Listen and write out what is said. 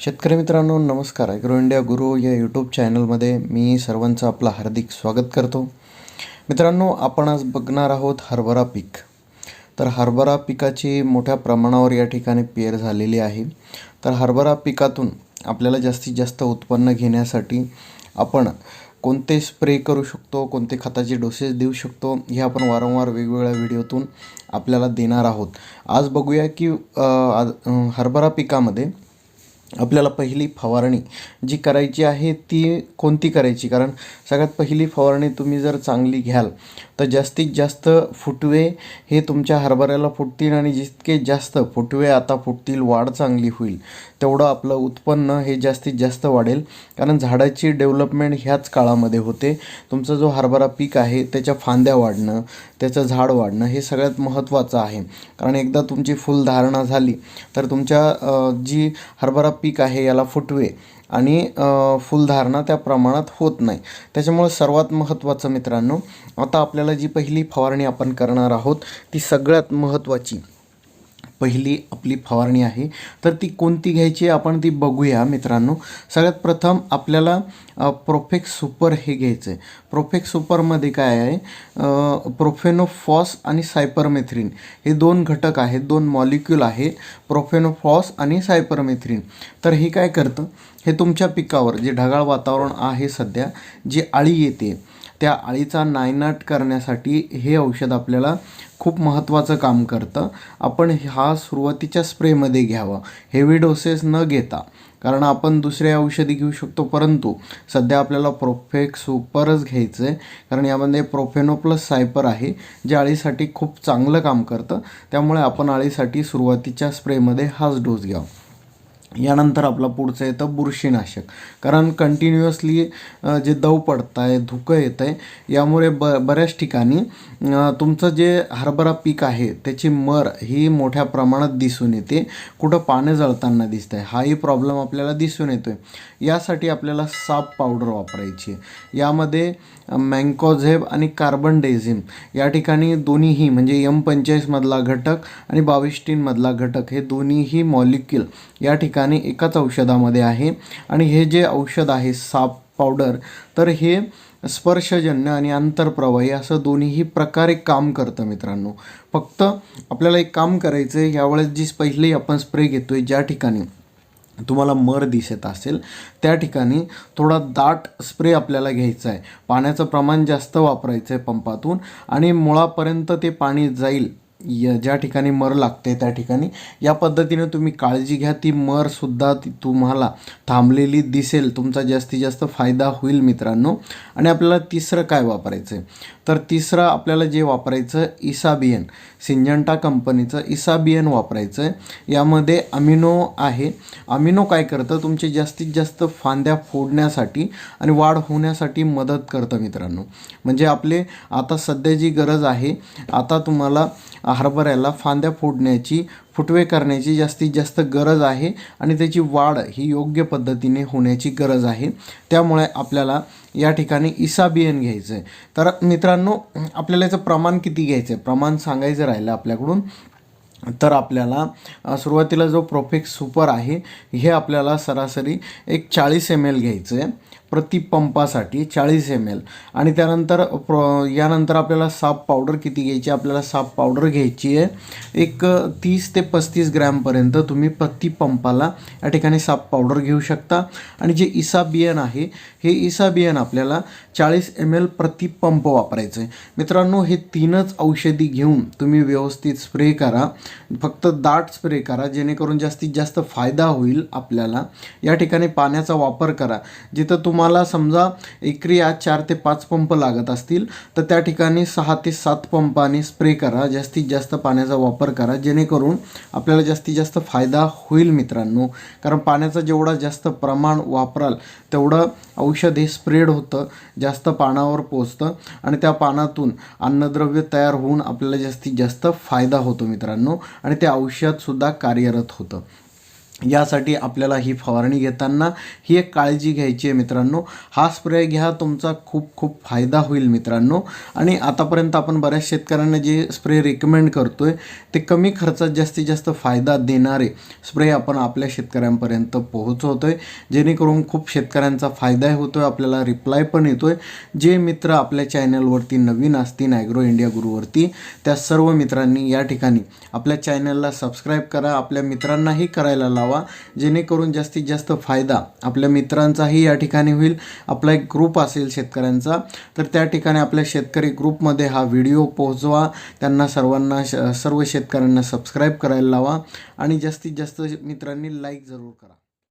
शेतकरी मित्रांनो नमस्कार. ॲग्रो इंडिया गुरु या यूट्यूब चॅनलमध्ये मी सर्वांचं आपलं हार्दिक स्वागत करतो. मित्रांनो आपण आज बघणार आहोत हरभरा पीक. तर हरभरा पिकाची मोठ्या प्रमाणावर या ठिकाणी पेर झालेली आहे. तर हरभरा पिकातून आपल्याला जास्तीत जास्त उत्पन्न घेण्यासाठी आपण कोणते स्प्रे करू शकतो कोणते खताचे डोसेस देऊ शकतो हे आपण वारंवार वेगवेगळ्या व्हिडिओतून आपल्याला देणार आहोत. आज बघूया की आज- हरभरा पिकामध्ये आपल्याला पहिली फवारणी जी करायची आहे ती कोणती करायची? कारण सगळ्यात पहिली फवारणी तुम्ही जर चांगली घ्याल तर जास्तीत जास्त फुटवे हे तुमच्या हरभऱ्याला फुटतील आणि जितके जास्त फुटवे आता फुटतील वाढ चांगली होईल. तेवढं आपलं उत्पन्न हे जास्तीत जास्त वाढेल. कारण झाडाची डेव्हलपमेंट ह्याच काळामध्ये होते. तुमचा जो हरभरा पीक आहे त्याच्या फांद्या वाढणं त्याचं झाड वाढणं हे सगळ्यात महत्त्वाचं आहे. कारण एकदा तुमची फुलधारणा झाली तर तुमच्या जी हरभरा पीक आहे याला फुटवे. आणि फुलधारणा त्या प्रमाणात होत नाही. त्याच्यामुळे सर्वात महत्त्वाचं मित्रांनो आता आपल्याला जी पहिली फवारणी आपण करणार आहोत ती सगळ्यात महत्त्वाची. पहिली आपली फवारणी आहे. तर ती कोणती घ्यायची आपण ती बघूया मित्रांनो. सगळ्यात प्रथम आपल्याला प्रोफेक्स सुपर हे घ्यायचं आहे प्रोफेक्स सुपरमध्ये काय आहे? प्रोफेनोफॉस आणि सायपरमेथ्रिन हे दोन घटक आहेत दोन मॉलिक्यूल आहेत प्रोफेनोफॉस आणि सायपरमेथ्रिन तर हे काय करतं? हे तुमच्या पिकावर जे ढगाळ वातावरण आहे सध्या जी आळी येते त्या आळीचा नायनाट करण्यासाठी हे औषध आपल्याला खूप महत्त्वाचं काम करतं. आपण हा सुरुवातीच्या स्प्रेमध्ये घ्यावा. हेवी डोसेस न घेता. कारण आपण दुसरे औषधी घेऊ शकतो परंतु सध्या आपल्याला प्रोफेक सुपरच घ्यायचं आहे कारण यामध्ये प्रोफेनो प्लस सायपर आहे जे आळीसाठी खूप चांगलं काम करतं. त्यामुळे आपण आळीसाठी सुरुवातीच्या स्प्रेमध्ये हाच डोस घ्यावा. यानंतर आपला पुढचं येतं बुरशीनाशक. कारण कंटिन्युअसली जे दव पडत आहे धुकं येतं आहे यामुळे ब बऱ्याच ठिकाणी तुमचं जे हरभरा पीक आहे त्याची मर ही मोठ्या प्रमाणात दिसून येते. कुठं पानं जळताना दिसत आहे हाही प्रॉब्लेम आपल्याला दिसून येतो आहे यासाठी आपल्याला साप पावडर वापरायची आहे. यामध्ये मँकोझेब आणि कार्बन डेझिम या ठिकाणी दोन्हीही म्हणजे एम पंचेचाळीसमधला घटक आणि बाविस्टीनमधला घटक हे दोन्हीही मॉलिक्यूल या ठिकाणी ठिकाणी एकाच औषधामध्ये आहे. आणि हे जे औषध आहे साप पावडर तर हे स्पर्शजन्य आणि आंतरप्रवाही असं दोन्हीही प्रकारे काम करतं मित्रांनो. फक्त आपल्याला एक काम करायचं आहे यावेळेस जी पहिली आपण स्प्रे घेतो आहे ज्या ठिकाणी तुम्हाला मर दिसत असेल त्या ठिकाणी थोडा दाट स्प्रे आपल्याला घ्यायचा आहे पाण्याचं प्रमाण जास्त वापरायचं आहे पंपातून आणि मुळापर्यंत ते पाणी जाईल. य ज्या ठिकाणी मर लागते त्या ठिकाणी. या पद्धतीने तुम्ही काळजी घ्या ती मरसुद्धा ती तुम्हाला थांबलेली दिसेल. तुमचा जास्तीत जास्त फायदा होईल मित्रांनो. आणि आपल्याला तिसरं काय वापरायचं आहे तर तिसरं आपल्याला जे वापरायचं इसाबियन. सिंजंटा कंपनीचं इसाबियन वापरायचं आहे यामध्ये अमिनो आहे. अमिनो काय करतं? तुमचे जास्तीत जास्त फांद्या फोडण्यासाठी आणि वाढ होण्यासाठी मदत करतं मित्रांनो. म्हणजे आपले आता सध्या जी गरज आहे आता तुम्हाला हरभऱ्याला फांद्या फोडण्याची फुटवे करण्याची जास्तीत जास्त गरज आहे आणि त्याची वाढ ही योग्य पद्धतीने होण्याची गरज आहे. त्यामुळे आपल्याला या ठिकाणी इसाबियन घ्यायचं आहे तर मित्रांनो आपल्याला याचं प्रमाण किती घ्यायचं आहे प्रमाण सांगायचं राहिलं आपल्याकडून तर आपल्याला सुरुवातीला जो प्रोफेक्स सुपर आहे हे आपल्याला सरासरी एक चाळीस एम एल घ्यायचं आहे प्रतिपंपासाठी चाळीस एम एल आणि त्यानंतर प्र यानंतर आपल्याला साप पावडर किती घ्यायची? आपल्याला साप पावडर घ्यायची आहे. एक तीस ते पस्तीस ग्रॅमपर्यंत तुम्ही प्रतिपंपाला या ठिकाणी साप पावडर घेऊ शकता. आणि जे इसाबियन आहे हे इसाबियन आपल्याला चाळीस एम एल प्रतिपंप वापरायचं आहे मित्रांनो हे तीनच औषधी घेऊन तुम्ही व्यवस्थित स्प्रे करा. फक्त दाट स्प्रे करा जेणेकरून जास्तीत जास्त फायदा होईल आपल्याला. या ठिकाणी पाण्याचा वापर करा. जिथं तुम तुम्हाला समजा एकरी आज चार ते पाच पंप लागत असतील तर त्या ठिकाणी सहा ते सात पंपाने स्प्रे करा जास्तीत जास्त पाण्याचा वापर करा जेणेकरून आपल्याला जास्तीत जास्त फायदा होईल मित्रांनो. कारण पाण्याचं जेवढा जास्त प्रमाण वापराल तेवढं औषध हे स्प्रेड होतं जास्त पानावर पोचतं आणि त्या पानातून अन्नद्रव्य तयार होऊन आपल्याला जास्तीत जास्त फायदा होतो मित्रांनो. आणि ते औषधसुद्धा कार्यरत होतं. यासाठी आपल्याला ही फवारणी घेताना ही एक काळजी घ्यायची आहे मित्रांनो. हा स्प्रे घ्या तुमचा खूप खूप फायदा होईल मित्रांनो. आणि आतापर्यंत आपण बऱ्याच शेतकऱ्यांना जे स्प्रे रिकमेंड करतो आहे ते कमी खर्चात जास्तीत जास्त फायदा देणारे स्प्रे आपण आपल्या शेतकऱ्यांपर्यंत पोहोचवतो आहे जेणेकरून खूप शेतकऱ्यांचा फायदा होतो आहे आपल्याला रिप्लाय पण येतो आहे जे मित्र आपल्या चॅनलवरती नवीन असतील ॲग्रो इंडिया गुरुवरती त्या सर्व मित्रांनी या ठिकाणी आपल्या चॅनलला सबस्क्राईब करा. आपल्या मित्रांनाही करायला लावा. जेणेकरून जास्तीत जास्त फायदा आपल्या मित्रांचाही या ठिकाणी होईल. आपला एक ग्रुप असेल शेतकऱ्यांचा तर त्या ठिकाणी आपल्या शेतकरी ग्रुपमध्ये हा व्हिडिओ पोहोचवा. त्यांना सर्वांना सर्व शेतकऱ्यांना सबस्क्राईब करायला लावा. आणि जास्तीत जास्त मित्रांनी लाईक जरूर करा.